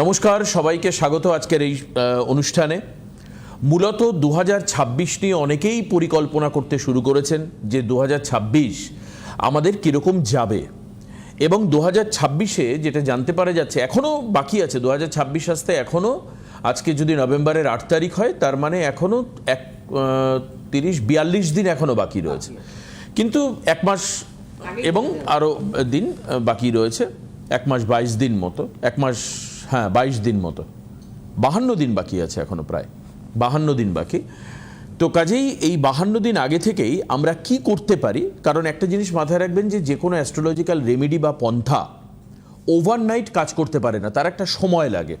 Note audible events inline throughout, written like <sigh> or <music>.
নমস্কার, সবাইকে স্বাগত আজকের এই অনুষ্ঠানে। মূলত দু হাজার ছাব্বিশ নিয়ে অনেকেই পরিকল্পনা করতে শুরু করেছেন যে দু হাজার ছাব্বিশ আমাদের কীরকম যাবে। এবং দু হাজার ছাব্বিশে যেটা জানতে পারা যাচ্ছে এখনও বাকি আছে দু হাজার ছাব্বিশ আসতে এখনও আজকে যদি নভেম্বরের আট তারিখ হয়, তার মানে এখনও এক তিরিশ, বিয়াল্লিশ দিন এখনও বাকি রয়েছে। কিন্তু এক মাস এবং আরও দিন বাকি রয়েছে, এক মাস বাইশ দিন মতো, এক মাস হ্যাঁ বাইশ দিন মতো। বাহান্ন দিন বাকি আছে এখনও প্রায়। বাহান্ন দিন বাকি। তো কাজেই এই বাহান্ন দিন আগে থেকেই আমরা কি করতে পারি? কারণ একটা জিনিস মাথায় রাখবেন যে যে কোনো অ্যাস্ট্রোলজিক্যাল রেমেডি বা পন্থা ওভারনাইট কাজ করতে পারে না। তার একটা সময় লাগে।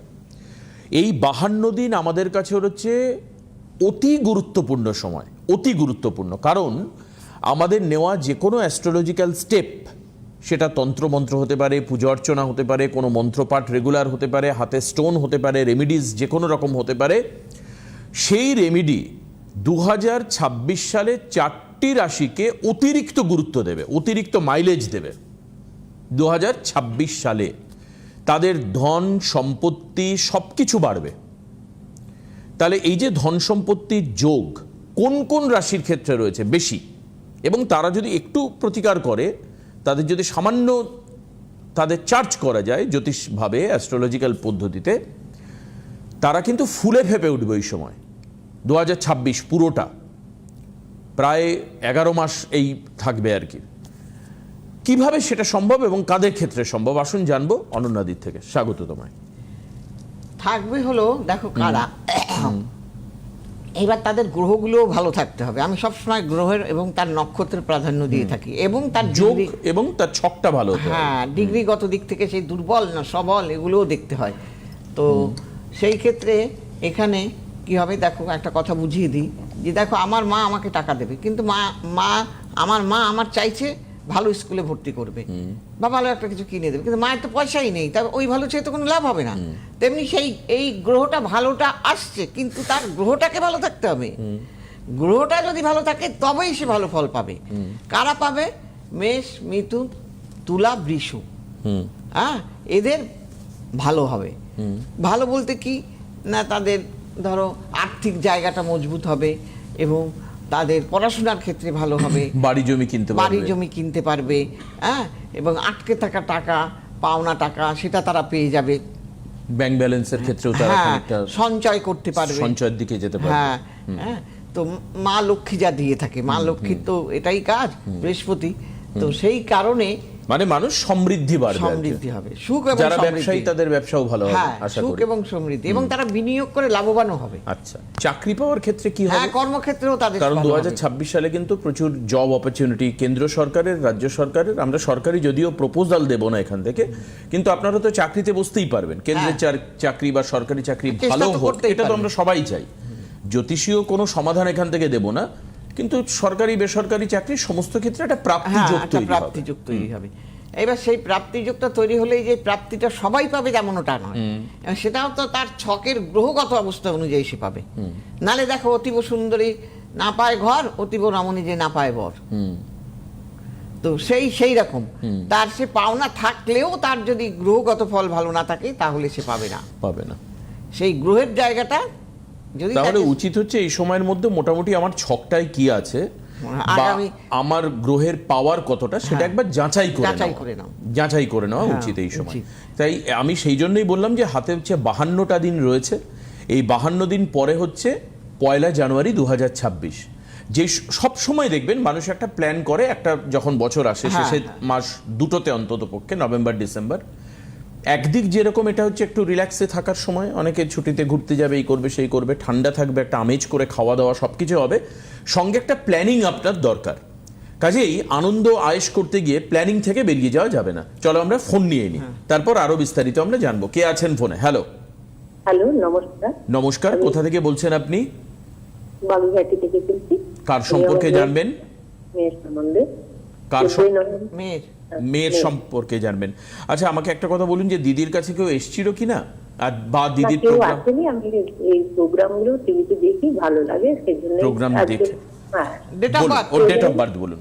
এই বাহান্ন দিন আমাদের কাছে হচ্ছে অতি গুরুত্বপূর্ণ সময়। অতি গুরুত্বপূর্ণ। কারণ আমাদের নেওয়া যে কোনো অ্যাস্ট্রোলজিক্যাল স্টেপ সেটা তন্ত্রমন্ত্র হতে পারে, পুজো অর্চনা হতে পারে, কোনো মন্ত্রপাঠ রেগুলার হতে পারে, হাতে স্টোন হতে পারে রেমিডিস যে কোনো রকম হতে পারে। সেই রেমিডি দু হাজার ছাব্বিশ সালে চারটি রাশিকে অতিরিক্ত গুরুত্ব দেবে, অতিরিক্ত মাইলেজ দেবে। দু হাজার ছাব্বিশ সালে তাদের ধন সম্পত্তি সব কিছু বাড়বে। তাহলে এই যে ধন সম্পত্তির যোগ কোন কোন রাশির ক্ষেত্রে রয়েছে বেশি, এবং তারা যদি একটু প্রতিকার করে তাদের যদি সামান্য তাদের চার্জ করা যায় জ্যোতিষভাবে অ্যাস্ট্রোলজিক্যাল পদ্ধতিতে তারা কিন্তু ফুলে ফেপে উঠবে ওই সময়। দু হাজার ছাব্বিশ পুরোটা। প্রায় এগারো মাস এই থাকবে আর কি। কীভাবে সেটা সম্ভব এবং কাদের ক্ষেত্রে সম্ভব? আসুন জানব অনন্যাদির থেকে। স্বাগত তোমায়। থাকবে হলো দেখো কারা। এবার তাদের গ্রহগুলোও ভালো থাকতে হবে। আমি সবসময় গ্রহের এবং তার নক্ষত্রের প্রাধান্য দিয়ে থাকি এবং তার যোগ এবং তার ছকটা ভালো হ্যাঁ ডিগ্রিগত দিক থেকে সেই দুর্বল না সবল এগুলোও দেখতে হয়। তো সেই ক্ষেত্রে এখানে কি হবে দেখো একটা কথা বুঝিয়ে দিই যে দেখো আমার মা আমাকে টাকা দেবে কিন্তু মা মা আমার মা আমার চাইছে ভালো স্কুলে ভর্তি করবে। বা ভালো একটা কিছু কিনে দেবে। কিন্তু মায়ের তো পয়সাই নেই। তবে ওই ভালো চেয়ে তো কোনো লাভ হবে না। তেমনি সেই এই গ্রহটা ভালোটা আসছে কিন্তু তার গ্রহটাকে ভালো থাকতে হবে। গ্রহটা যদি ভালো থাকে তবেই সে ভালো ফল পাবে। কারা পাবে? মেষ মিথুন তুলা বৃষ। হ্যাঁ এদের ভালো হবে। ভালো বলতে কি? না তাদের ধরো আর্থিক জায়গাটা মজবুত হবে এবং তাদের পড়াশোনার ক্ষেত্রে ভালো হবে। <laughs> বাড়ি জমি কিনতে বাড়ি জমি কিনতে পারবে হ্যাঁ? এবং আটকে থাকা টাকা পাওনা টাকা সেটা তারা পেয়ে যাবে। ব্যাংক ব্যালেন্সের ক্ষেত্রেও তারা হ্যাঁ সঞ্চয় করতে পারবে। সঞ্চয়ের দিকে যেতে পারবে। হ্যাঁ হ্যাঁ। তো মা লক্ষ্মী যা দিয়ে থাকে মা লক্ষ্মীর তো এটাই কাজ বৃহস্পতি। তো সেই কারণে মানে মানুষ সমৃদ্ধি বাড়বে সমৃদ্ধি হবে। সুখ এবং যারা ব্যবসায়ী তাদের ব্যবসাও ভালো হবে হ্যাঁ আশা সুখ এবং সমৃদ্ধি। এবং তারা বিনিয়োগ করে লাভবানও হবে। আচ্ছা চাকরি পাওয়ার ক্ষেত্রে কি হ্যাঁ হবে? কর্মক্ষেত্রেও তাদের কারণ ভালো দু হবে। সালে কিন্তু প্রচুর জব অপরচুনিটি কেন্দ্র সরকারের রাজ্য সরকারের আমরা সরকারি যদিও প্রপোজাল দেব না এখান থেকে কিন্তু আপনারা তো চাকরিতে বসতেই পারবেন। কেন্দ্রের চাকরি বা সরকারি চাকরি ভালো হোক এটা তো আমরা সবাই চাই। জ্যোতিষীয় কোনো সমাধান এখান থেকে দেব না। কিন্তু সরকারি বেসরকারি চাকরি সমস্ত ক্ষেত্রে একটা প্রাপ্তি হ্যাঁ একটা তৈরি হবে। প্রাপ্তিযোগ তৈরি হবে। এবার সেই প্রাপ্তিযোগটা তৈরি হলে যে প্রাপ্তিটা সবাই পাবে তেমন ওটা নয় সেটাও তো তার ছকের গ্রহগত অবস্থা অনুযায়ী সে পাবে। নালে দেখো অতীব সুন্দরী না পায় ঘর অতীব রমণী যে না পায় বর। হুম। তো সেই সেই রকম। তার সে পাওনা থাকলেও তার যদি গ্রহগত ফল ভালো না থাকে তাহলে সে পাবে না। পাবে না। সেই গ্রহের জায়গাটা তাহলে উচিত হচ্ছে এই সময়ের মধ্যে মোটামুটি আমার ছকটায় কি আছে? বা আমার গ্রহের পাওয়ার কতটা সেটা হ্যাঁ। একবার যাচাই করে যাচাই করে নাও। যাচাই করে নেওয়া হ্যাঁ, উচিত এই সময়। তাই আমি সেই জন্যই বললাম যে হাতে হচ্ছে বাহান্নটা দিন রয়েছে। এই বাহান্ন দিন পরে হচ্ছে পয়লা জানুয়ারি দু হাজার ছাব্বিশ। যে সব সময় দেখবেন মানুষ একটা প্ল্যান করে একটা যখন বছর আসে হ্যাঁ, শেষের মাস দুটোতে অন্তত পক্ষে নভেম্বর ডিসেম্বর। একদিক যেরকম এটা হচ্ছে একটু রিল্যাক্সে থাকার সময় অনেকে ছুটিতে ঘুরতে যাবে এই করবে সেই করবে ঠান্ডা থাকবে একটা আমেজ করে খাওয়া দাওয়া সব কিছু হবে। সঙ্গে একটা প্ল্যানিং আপনার দরকার। কাজেই আনন্দ আয়েশ করতে গিয়ে প্ল্যানিং থেকে বেরিয়ে যাওয়া যাবে না। চলো আমরা ফোন নিয়ে নিই তারপর আরও বিস্তারিত আমরা জানব। কে আছেন ফোনে হ্যালো হ্যালো নমস্কার। নমস্কার কোথা থেকে বলছেন আপনি? বাবুঘাটি থেকে বলছি। কার সম্পর্কে জানবেন? মেয়ের সম্বন্ধে কার মেয়ের মেয়ের সম্পর্কে জানবেন। আচ্ছা আমাকে একটা কথা বলুন যে দিদির কাছে কেউ এসছিল কিনা? আর বা দিদির প্রোগ্রাম আমি এই প্রোগ্রামগুলো টিভিতে দেখি ভালো লাগে সেজন্য প্রোগ্রাম দেখে। হ্যাঁ। ডেট অফ বার্থ ওর ডেট অফ বার্থ বলুন।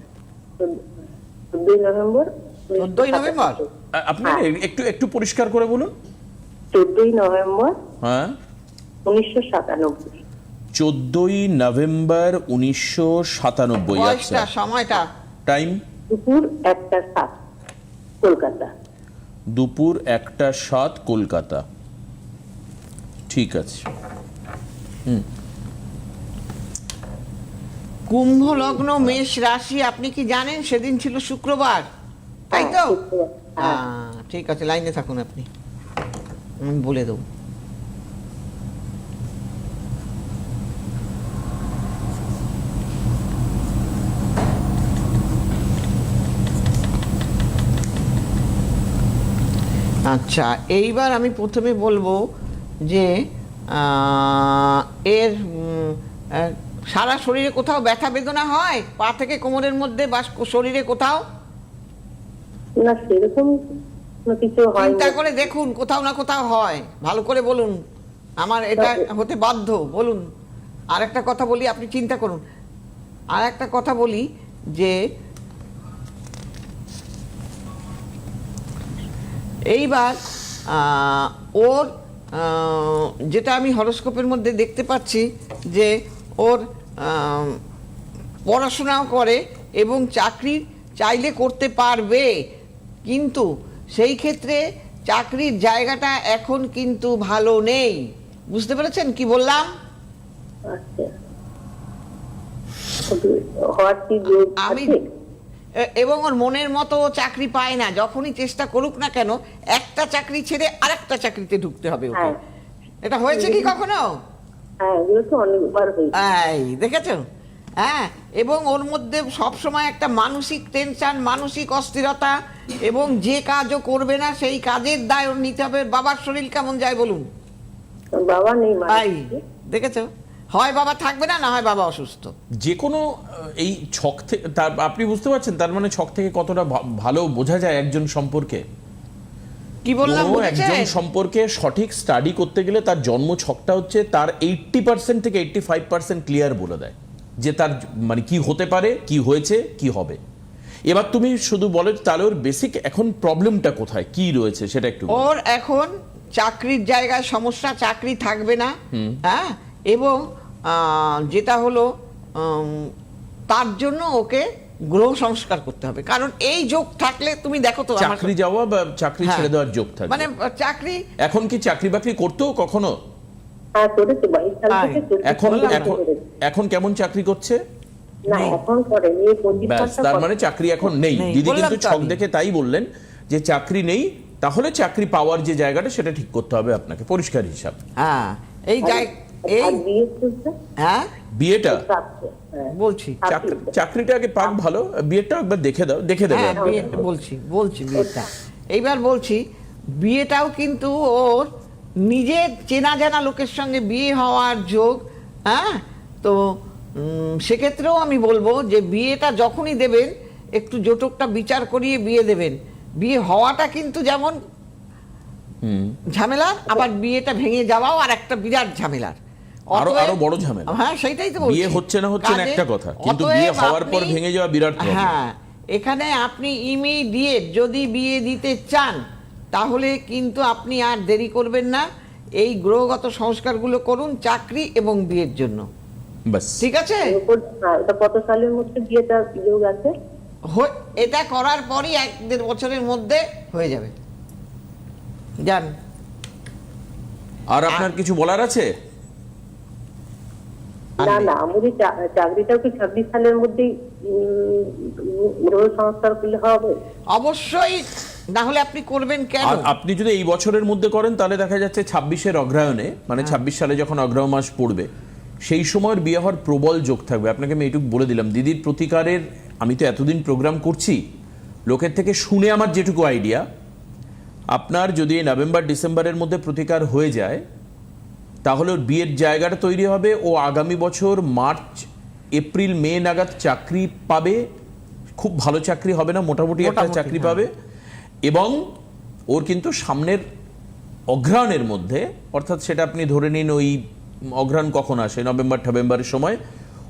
চোদ্দই নভেম্বর চোদ্দই নভেম্বর? আপনি একটু একটু পরিষ্কার করে বলুন। চোদ্দই নভেম্বর হ্যাঁ। উনিশশো সাতানব্বই। চোদ্দই নভেম্বর উনিশশো সাতানব্বই বয়সটা আচ্ছা। সময়টা? টাইম দুপুর একটা সাত কলকাতা। দুপুর একটা সাত কলকাতা। ঠিক আছে। কুম্ভ লগ্ন মেষ রাশি আপনি কি জানেন? সেদিন ছিল শুক্রবার। তাই তো? হ্যাঁ, ঠিক আছে লাইনে থাকুন আপনি। আমি বলে দেবো। আচ্ছা এইবার আমি প্রথমে বলব যে এর সারা শরীরে কোথাও ব্যথা বেদনা হয়? পা থেকে কোমরের মধ্যে বা শরীরে কোথাও? না সেরকম কিছু হয় চিন্তা করে দেখুন কোথাও না কোথাও হয়। ভালো করে বলুন। আমার এটা হতে বাধ্য বলুন। আর একটা কথা বলি আপনি চিন্তা করুন। আর একটা কথা বলি যে এইবার ওর যেটা আমি হরস্কোপের মধ্যে দেখতে পাচ্ছি যে ওর পড়াশোনাও করে এবং চাকরি চাইলে করতে পারবে। কিন্তু সেই ক্ষেত্রে চাকরির জায়গাটা এখন কিন্তু ভালো নেই। বুঝতে পেরেছেন কি বললাম? আচ্ছা। আমি এবং ওর মনের মতো চাকরি পায় না। যখনই চেষ্টা করুক না কেন একটা চাকরি ছেড়ে আরেকটা চাকরিতে ঢুকতে হবে ওকে। হ্যাঁ। এটা হয়েছে কি কখনো? হ্যাঁ দেখেছ? হ্যাঁ এবং ওর মধ্যে সবসময় একটা মানসিক টেনশন মানসিক অস্থিরতা এবং যে কাজও করবে না সেই কাজের দায় ওর নিতে হবে। বাবার শরীর কেমন যায় বলুন? বাবা নেই দেখেছ? হয় বাবা থাকবে না না হয় বাবা অসুস্থ। যে কোনো এই ছক থেকে তার আপনি বুঝতে পারছেন তার মানে ছক থেকে কতটা ভালো বোঝা যায় একজন সম্পর্কে? কি বললাম একজন সম্পর্কে সঠিক স্টাডি করতে গেলে তার জন্ম ছকটা হচ্ছে তার এইট্টি পার্সেন্ট থেকে এইট্টি ফাইভ পার্সেন্ট ক্লিয়ার বলে দেয়। যে তার মানে কি হতে পারে কি হয়েছে কি হবে। এবার তুমি শুধু বলো তাহলে ওর বেসিক এখন প্রবলেমটা কোথায় কি রয়েছে সেটা একটু ওর এখন চাকরির জায়গায় সমস্যা চাকরি থাকবে না। হ্যাঁ? এবং যেটা হলো তার জন্য ওকে গ্রহ সংস্কার করতে হবে। কারণ এই যোগ থাকলে তুমি দেখো তো চাকরি যাওয়া বা চাকরি হ্যাঁ। ছেড়ে দেওয়ার যোগ থাকে মানে চাকরি এখন কি চাকরি বাকরি করতো কখনো? হ্যাঁ এখন এখন কেমন চাকরি করছে? তার মানে চাকরি এখন নেই। দিদি কিন্তু ছক দেখে তাই বললেন যে চাকরি নেই তাহলে চাকরি পাওয়ার যে জায়গাটা সেটা ঠিক করতে হবে আপনাকে পরিষ্কার হিসাব। হ্যাঁ এই জায় এই হ্যাঁ? বিয়েটা? হ্যাঁ। বলছি। চাকরি- চাকরিটা আগে পাক ভালো? বিয়েটা একবার দেখে দাও দেখে দেবে। হ্যাঁ বলছি বলছি বিয়েটা। এইবার বলছি বিয়েটাও কিন্তু ওর নিজের চেনা জানা লোকের সঙ্গে বিয়ে হওয়ার যোগ হ্যাঁ? তো উম, সেক্ষেত্রেও আমি বলব যে বিয়েটা যখনই দেবেন একটু জোটকটা বিচার করিয়ে বিয়ে দেবেন। বিয়ে হওয়াটা কিন্তু যেমন ঝামেলার আবার বিয়েটা ভেঙে যাওয়াও আর একটা বিরাট ঝামেলার। আরও আরও বড় ঝামেলা। হ্যাঁ সেইটাই তো বিয়ে হচ্ছে না হচ্ছে না একটা কথা, কিন্তু বিয়ে হওয়ার পর ভেঙে যাওয়া বিরাট। হ্যাঁ এখানে আপনি ইমিডিয়েট যদি বিয়ে দিতে চান তাহলে কিন্তু আপনি আর দেরি করবেন না। এই গ্রহগত সংস্কারগুলো করুন চাকরি এবং বিয়ের জন্য। ঠিক আছে? কত সালের মধ্যে বিয়েটা যোগ আছে? হয়ে- এটা করার পরই এক দেড় বছরের মধ্যে হয়ে যাবে। যান আর আপনার কিছু বলার আছে? না না আমাদের চা- চাকরিটাও কি ছাব্বিশ সালের মধ্যেই গ্রহ সংস্কার করলে হবে? অবশ্যই না হলে আপনি করবেন কেন? আপনি যদি এই বছরের মধ্যে করেন তাহলে দেখা যাচ্ছে ছাব্বিশের অগ্রায়ণে মানে হ্যাঁ। ছাব্বিশ সালে যখন অগ্রহ মাস পড়বে সেই সময়ের বিয়ে হওয়ার প্রবল যোগ থাকবে। আপনাকে আমি এইটুকু বলে দিলাম দিদির প্রতিকারের আমি তো এতদিন প্রোগ্রাম করছি লোকের থেকে শুনে আমার যেটুকু আইডিয়া আপনার যদি নভেম্বর ডিসেম্বরের মধ্যে প্রতিকার হয়ে যায় তাহলে ওর বিয়ের জায়গাটা তৈরি হবে ও আগামী বছর মার্চ এপ্রিল মে নাগাদ চাকরি পাবে। খুব ভালো চাকরি হবে না মোটামুটি একটা চাকরি হ্যাঁ। পাবে। এবং ওর কিন্তু সামনের অঘ্রাণের মধ্যে অর্থাৎ সেটা আপনি ধরে নিন ওই অঘ্রাণ কখন আসে? নভেম্বর নভেম্বরের সময়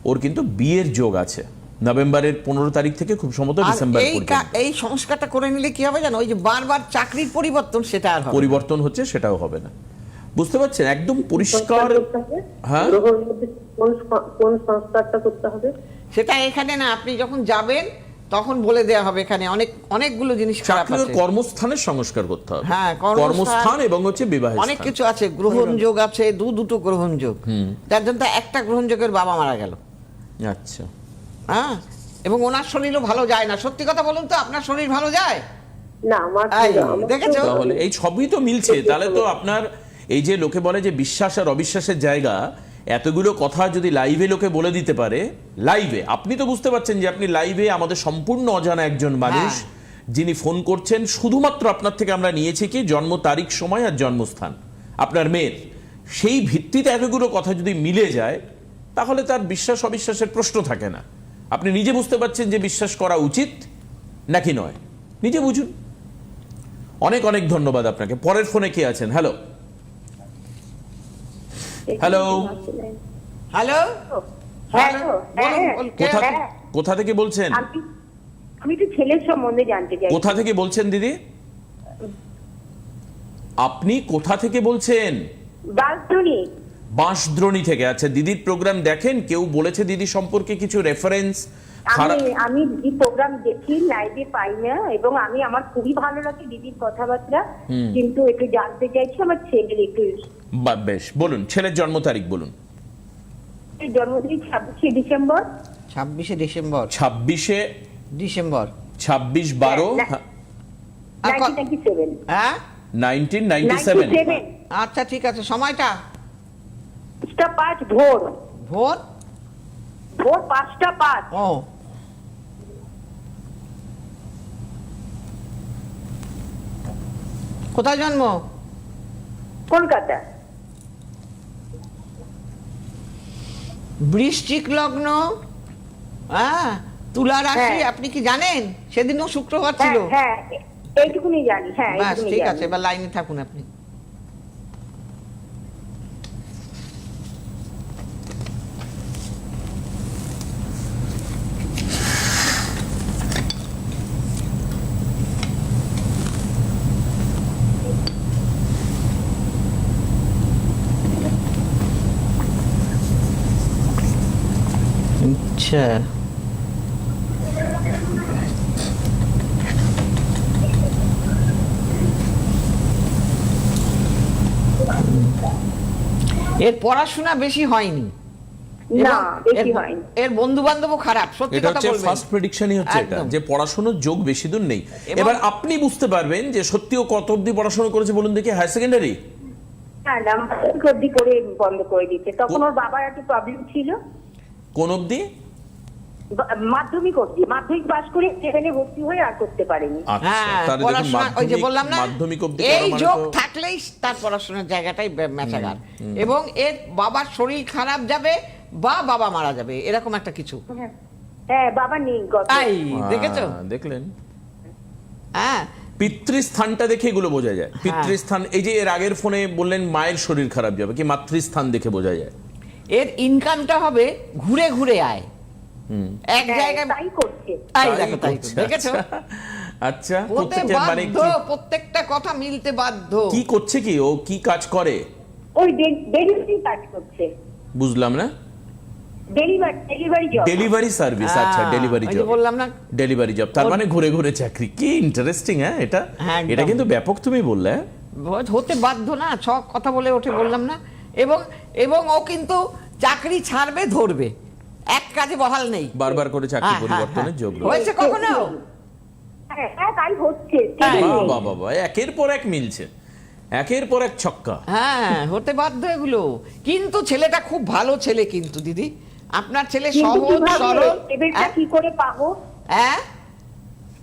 ওর কিন্তু বিয়ের যোগ আছে। নভেম্বরের পনেরো তারিখ থেকে খুব সম্ভবত ডিসেম্বর এই এই সংস্কারটা করে নিলে কি হবে জানো? ওই যে বারবার চাকরির পরিবর্তন সেটা আর পরিবর্তন হচ্ছে সেটাও হবে না। বুঝতে পারছেন? একদম পরিষ্কার? হ্যাঁ? কোন সংস্কারটা করতে হবে? সেটা এখানে না আপনি যখন যাবেন তখন বলে দেওয়া হবে এখানে। অনেক অনেকগুলো জিনিস খারাপ আছে। কর্মস্থানের সংস্কার করতে হবে। হ্যাঁ, কর্মস্থান- এবং হচ্ছে বিবাহ অনেক কিছু আছে। গ্রহণযোগ আছে দু দুটো গ্রহণযোগ যার জন্য একটা গ্রহণযোগের বাবা মারা গেল। আচ্ছা। হ্যাঁ? এবং ওনার শরীরও ভালো যায় না। সত্যি কথা বলুন তো আপনার শরীর ভালো যায়? না আমার দেখেছ? তাহলে এই সবই তো মিলছে। তাহলে তো আপনার এই যে লোকে বলে যে বিশ্বাস আর অবিশ্বাসের জায়গা এতগুলো কথা যদি লাইভে লোকে বলে দিতে পারে লাইভে আপনি তো বুঝতে পারছেন যে আপনি লাইভে আমাদের সম্পূর্ণ অজানা একজন মানুষ যিনি ফোন করছেন শুধুমাত্র আপনার থেকে আমরা নিয়েছি কি জন্ম তারিখ সময় আর জন্মস্থান আপনার মেয়ের। সেই ভিত্তিতে এতগুলো কথা যদি মিলে যায় তাহলে তার বিশ্বাস অবিশ্বাসের প্রশ্ন থাকে না। আপনি নিজে বুঝতে পারছেন যে বিশ্বাস করা উচিত নাকি নয়? নিজে বুঝুন। অনেক অনেক ধন্যবাদ আপনাকে। পরের ফোনে কে আছেন? হ্যালো হ্যালো হ্যালো হ্যাঁ হ্যাঁ, কে কোথা হ্যাঁ। থেকে বলছেন? আমি তো ছেলের সম্বন্ধে জানতে চাই কোথা থেকে বলছেন দিদি? আপনি কোথা থেকে বলছেন? বাঁশদ্রোণী। বাঁশদ্রোণী থেকে। আচ্ছা দিদির প্রোগ্রাম দেখেন কেউ বলেছে দিদি সম্পর্কে কিছু রেফারেন্স আমি আমি দিদির প্রোগ্রাম দেখি লাইভে পাই না এবং আমি আমার খুবই ভালো লাগে দিদির কথাবার্তা। কিন্তু একটু জানতে চাইছি আমার ছেলের একটু। বেশ বলুন ছেলের জন্ম তারিখ বলুন। জন্মদিন ছাব্বিশে ডিসেম্বর। ছাব্বিশে ডিসেম্বর। ছাব্বিশে ডিসেম্বর। ছাব্বিশ বারো হ্যাঁ, হ্যাঁ? আচ্ছা ঠিক আছে সময়টা? পাঁচটা পাঁচ ভোর। ভোর? ভোর পাঁচটা পাঁচ। ও। কোথায় জন্ম? কলকাতা। বৃশ্চিক লগ্ন হ্যাঁ? তুলা রাশি হ্যাঁ। আপনি কি জানেন? সেদিনও শুক্রবার হ্যাঁ ছিল। হ্যাঁ এইটুকুনি জানি। হ্যাঁ ঠিক আছে এবার লাইনে থাকুন আপনি। আচ্ছা। এর পড়াশোনা বেশি হয়নি। না বেশি হয়নি। এর বন্ধু বান্ধবও খারাপ সত্যি কথা হচ্ছে বলবেন। ফার্স্ট প্রেডিকশনই হচ্ছে এটা যে পড়াশোনার যোগ বেশি দূর নেই। এবার আপনি বুঝতে পারবেন যে সত্যি কত অবধি পড়াশোনা করেছে বলুন দেখি হায়ার সেকেন্ডারি হ্যাঁ না অবধি করে বন্ধ করে দিচ্ছে তখন ওর বাবার একটু প্রবলেম ছিল। কোন অবধি? মাধ্যমিক অবধি মাধ্যমিক পাস করে সেখানে ভর্তি হয়ে আর করতে পারেনি। আচ্ছা হ্যাঁ পড়াশোনা ওই যে বললাম না মাধ্যমিক অবধি এই মানে যোগ থাকলেই তার পড়াশোনার জায়গাটাই বে- এবং এর বাবার শরীর খারাপ যাবে বা বাবা মারা যাবে এরকম একটা কিছু। হ্যাঁ। হ্যাঁ বাবা নেই তাই দেখেছ? দেখলেন। হ্যাঁ। পিতৃস্থানটা দেখে এগুলো বোঝা যায়। পিতৃস্থান এই যে এর আগের ফোনে বললেন মায়ের শরীর খারাপ যাবে কি মাতৃস্থান দেখে বোঝা যায়? এর ইনকামটা হবে ঘুরে ঘুরে আয়। এক জায়গায় তাই করছে। তাই তাই দেখো তাই দেখেছ? আচ্ছা। আচ্ছা প্রত্যেকের মানে প্রত্যেকটা কথা মিলতে বাধ্য। কি করছে কি? ও কি কাজ করে? ওই ডেলিভারি কাজ করছে। বুঝলাম না? Delivery delivery job. Delivery service আচ্ছা ডেলিভারি জব। বললাম না? ডেলিভারি জব তার মানে ঘুরে ঘুরে চাকরি। কি ইন্টারেস্টিং হ্যাঁ এটা? হ্যাঁ, এটা কিন্তু ব্যাপক তুমি বললে হ্যাঁ? হতে বাধ্য না ছ কথা বলে ওঠে বললাম না। এবং এবং ও কিন্তু চাকরি ছাড়বে ধরবে। এক কাজে বহাল নেই। বারবার করে চাকরি হ্যাঁ, পরিবর্তনের হ্যাঁ, যোগ হ্যাঁ। হয়েছে কখনো? হ্যাঁ হ্যাঁ তাই হচ্ছে তাই। stable নেই। বাবা বাবা একের পর এক মিলছে। একের পর এক ছক্কা। হ্যাঁ হতে বাধ্য এগুলো। কিন্তু ছেলেটা খুব ভালো ছেলে কিন্তু দিদি। আপনার ছেলে কিন্তু সহজ সরল। টেবিলটা হ্যাঁ? কি করে পাবো? হ্যাঁ?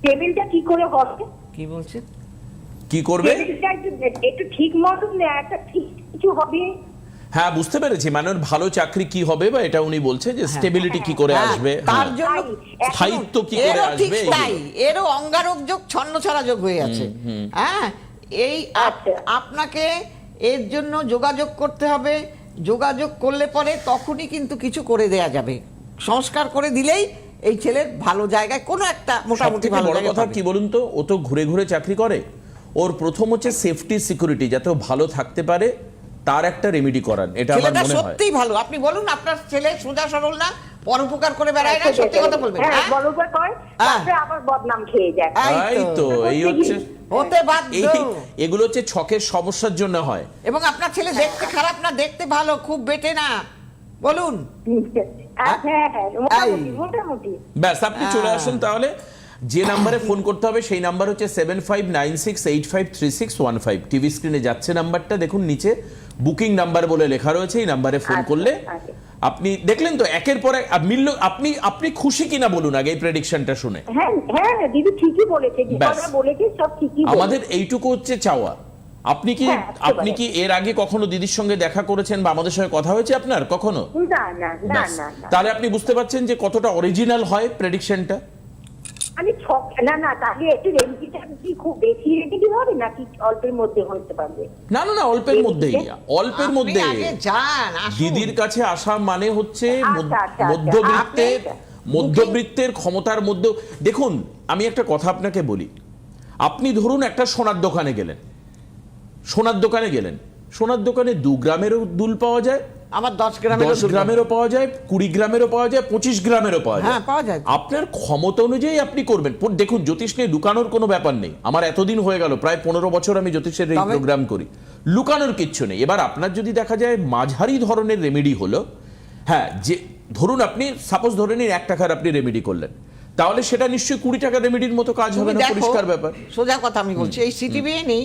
টেবিলটা কি করে হবে? কি বলছেন কি করবে? একটু একটু ঠিক মতন একটা ঠিক কিছু হবে। হ্যাঁ বুঝতে পেরেছি। মানে ওর ভালো চাকরি কি হবে বা এটা উনি বলছে যে স্টেবিলিটি কি করে হ্যাঁ, আসবে? তার হ্যাঁ। জন্য স্থায়িত্ব কি করে আসবে। তাই। এরও অঙ্গারক যোগ ছন্ন ছড়া যোগ হয়ে আছে। হ্যাঁ এই আচ্ছা। আপনাকে এর জন্য যোগাযোগ করতে হবে। যোগাযোগ করলে পরে তখনই কিন্তু কিছু করে দেয়া যাবে। সংস্কার করে দিলেই এই ছেলের ভালো জায়গায় কোনো একটা মোটামুটি ভালো বড় কথা কি বলুন তো? ও তো ঘুরে ঘুরে চাকরি করে। ওর প্রথম হচ্ছে সেফটি সিকিউরিটি যাতে ও ভালো থাকতে পারে। তার একটা রেমেডি করান এটা আমার মনে হয়। সত্যিই ভালো। আপনি বলুন আপনার ছেলে সোজা সরল না? পরোপকার করে বেড়ায় না? সত্যি কথা বলবেন হ্যাঁ হ্যাঁ? বড়বার কয় হ্যাঁ। তারপরে আবার বদনাম খেয়ে যায়। এই তো। এই হচ্ছে হতে বাধ্য। এগুলো হচ্ছে ছকের সমস্যার জন্য হয়। এবং আপনার ছেলে দেখতে খারাপ না দেখতে ভালো খুব বেটে না। বলুন। হ্যাঁ হ্যাঁ হ্যাঁ মোটামুটি মোটামুটি। ব্যাস আপনি চলে হ্যাঁ। আসুন তাহলে। যে নাম্বারে ফোন করতে হবে সেই নাম্বার হচ্ছে seven five nine six eight five three six one five TV স্ক্রিনে যাচ্ছে নাম্বারটা দেখুন নিচে বুকিং নাম্বার বলে লেখা রয়েছে এই নাম্বারে ফোন আচ্ছা, করলে আচ্ছা। আপনি দেখলেন তো একের পর এক মিলল আপনি আপনি খুশি কিনা বলুন আগে এই প্রেডিকশনটা শুনে। হ্যাঁ হ্যাঁ হ্যাঁ, দিদি ঠিকই বলেছে সব ঠিকই। আমাদের এইটুকু হচ্ছে চাওয়া। আপনি কি হ্যাঁ, আপনি কি এর আগে কখনো দিদির সঙ্গে দেখা করেছেন বা আমাদের সঙ্গে কথা হয়েছে আপনার কখনো? না। না না তাহলে আপনি বুঝতে পারছেন যে কতটা অরিজিনাল হয় প্রেডিকশনটা আমি ছক না না তাহলে একটু রেমিডিটা কি খুব বেশি রেমিডি হবে নাকি অল্পের মধ্যে হতে পারবে? না না না অল্পের মধ্যেই। অল্পের মধ্যে। দিদির কাছে আসা মানে হচ্ছে আচ্ছা, আচ্ছা, আচ্ছা। মধ্যবিত্তের আপনি- ক্ষমতার মধ্যে দেখুন আমি একটা কথা আপনাকে বলি। আপনি ধরুন একটা সোনার দোকানে গেলেন। সোনার দোকানে গেলেন। সোনার দোকানে দু গ্রামেরও দুল পাওয়া যায় আমার দশ গ্রামের দশ গ্রামেরও পাওয়া যায় কুড়ি গ্রামেরও পাওয়া যায় পঁচিশ গ্রামেরও পাওয়া যায়। হ্যাঁ, পাওয়া যায়। আপনার ক্ষমতা অনুযায়ী আপনি করবেন। দেখুন জ্যোতিষ নিয়ে লুকানোর কোনো ব্যাপার নেই। আমার এতদিন হয়ে গেল প্রায় পনেরো বছর আমি জ্যোতিষের এই প্রোগ্রাম করি। লুকানোর কিচ্ছু নেই। এবার আপনার যদি দেখা যায় মাঝারি ধরনের রেমেডি হলো হ্যাঁ যে ধরুন আপনি সাপোজ ধরে নিন এক টাকার আপনি রেমেডি করলেন। তাহলে সেটা নিশ্চয়ই কুড়ি টাকা রেমেডির মতো কাজ হবে না? পরিষ্কার ব্যাপার। সোজা কথা আমি বলছি এই সিটিবিএ নেই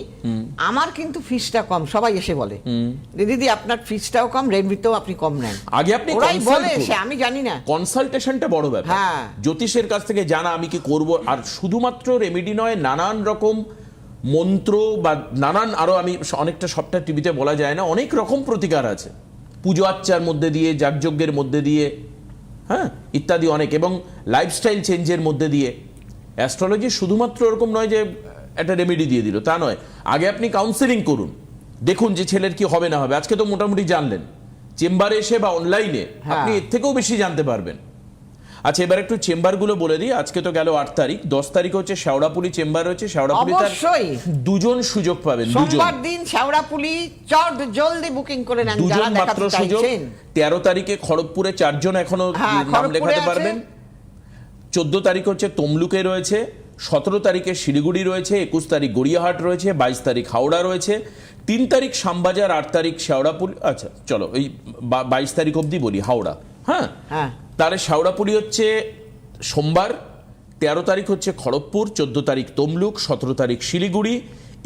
আমার কিন্তু ফিসটা কম সবাই এসে বলে। দিদি আপনার ফিসটাও কম রেমিতেও আপনি কম নেন। আগে আপনি ওরাই বলে। সে আমি জানি না। কনসালটেশনটা বড় ব্যাপার। হ্যাঁ। জ্যোতিষের কাছ থেকে জানা আমি কি করব আর শুধুমাত্র রেমেডি নয় নানান রকম মন্ত্র বা নানান আরও আমি অনেকটা সবটা টিভিতে বলা যায় না অনেক রকম প্রতিকার আছে। পুজো আচ্চার মধ্যে দিয়ে যাগযজ্ঞের মধ্যে দিয়ে হ্যাঁ ইত্যাদি অনেক এবং লাইফস্টাইল চেঞ্জের মধ্যে দিয়ে। অ্যাস্ট্রোলজি শুধুমাত্র ওরকম নয় যে একটা রেমেডি দিয়ে দিল তা নয়। আগে আপনি কাউন্সেলিং করুন দেখুন যে ছেলের কি হবে না হবে। আজকে তো মোটামুটি জানলেন চেম্বারে এসে বা অনলাইনে হ্যাঁ। আপনি এর থেকেও বেশি জানতে পারবেন। আচ্ছা এবার একটু চেম্বারগুলো বলে দিই। আজকে তো গেল আট তারিখ দশ তারিখ হচ্ছে শেওড়াপুলি চেম্বার রয়েছে। শেওড়াপুলি অবশ্যই। দুজন সুযোগ পাবেন সোমবার দিন শেওড়াপুলি চট জলদি বুকিং করে নেন যারা দেখাতে চাইছেন। তেরো তারিখে খড়গপুরে চারজন এখনও হ্যাঁ, নাম লেখাতে পারবেন। চোদ্দ তারিখ হচ্ছে তমলুকে রয়েছে সতেরো তারিখে শিলিগুড়ি রয়েছে একুশ তারিখ গড়িয়াহাট রয়েছে বাইশ তারিখ হাওড়া রয়েছে তিন তারিখ শ্যামবাজার আট তারিখ শেওড়াপুলি আচ্ছা চলো এই বাইশ তারিখ অবধি বলি হাওড়া। হ্যাঁ? হ্যাঁ। তাহলে শেওড়াপুলি হচ্ছে সোমবার তেরো তারিখ হচ্ছে খড়গপুর চোদ্দ তারিখ তমলুক সতেরো তারিখ শিলিগুড়ি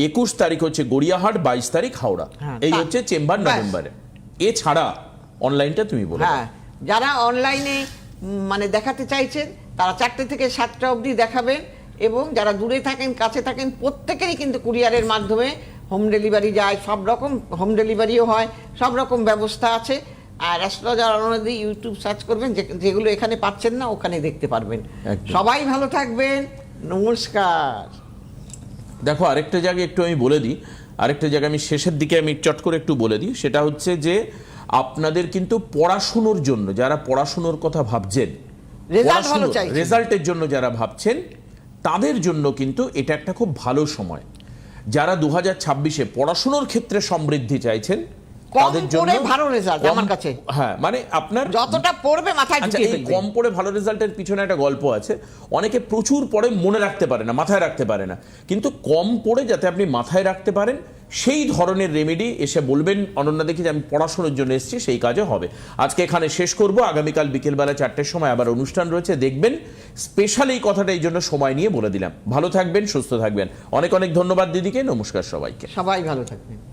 একুশ তারিখ হচ্ছে গড়িয়াহাট বাইশ তারিখ হাওড়া। হ্যাঁ, এই হচ্ছে চেম্বার। নভেম্বরে। এছাড়া অনলাইনটা তুমি বলো হ্যাঁ যারা অনলাইনে মানে দেখাতে চাইছেন তারা চারটে থেকে সাতটা অবধি দেখাবেন এবং যারা দূরে থাকেন কাছে থাকেন প্রত্যেকেরই কিন্তু কুরিয়ারের মাধ্যমে হোম ডেলিভারি যায়। সব রকম হোম ডেলিভারিও হয় সব রকম ব্যবস্থা আছে। আর অ্যাস্ট্রোলজার অনলাইনে ইউটিউব সার্চ করবেন যে- যেগুলো এখানে পাচ্ছেন না ওখানে দেখতে পারবেন। সবাই ভালো থাকবেন। নমস্কার। দেখো আরেকটা জায়গায় একটু আমি বলে দিই আরেকটা জায়গায় আমি শেষের দিকে আমি চট করে একটু বলে দিই সেটা হচ্ছে যে আপনাদের কিন্তু পড়াশুনোর জন্য যারা পড়াশুনোর কথা ভাবছেন। রেজাল্টের জন্য যারা ভাবছেন তাদের জন্য কিন্তু এটা একটা খুব ভালো সময়। যারা দু হাজার ছাব্বিশে পড়াশুনোর ক্ষেত্রে সমৃদ্ধি চাইছেন তাদের জন্য ভালো কম- আমার কাছে। হ্যাঁ মানে আপনার যতটা পড়বে মাথায় আচ্ছা ঢুকিয়ে ফেলবে। কম পড়ে ভালো রেজাল্টের পিছনে একটা গল্প আছে। অনেকে প্রচুর পড়ে মনে রাখতে পারে না মাথায় রাখতে পারে না। কিন্তু কম পড়ে যাতে আপনি মাথায় রাখতে পারেন সেই ধরনের রেমেডি এসে বলবেন অনন্যা দেখি যে আমি পড়াশোনার জন্য এসেছি সেই কাজও হবে। আজকে এখানে শেষ করব আগামীকাল বিকেলবেলা চারটের সময় আবার অনুষ্ঠান রয়েছে দেখবেন। স্পেশাল এই কথাটা এই জন্য সময় নিয়ে বলে দিলাম। ভালো থাকবেন সুস্থ থাকবেন। অনেক অনেক ধন্যবাদ দিদিকে নমস্কার সবাইকে। সবাই ভালো থাকবেন।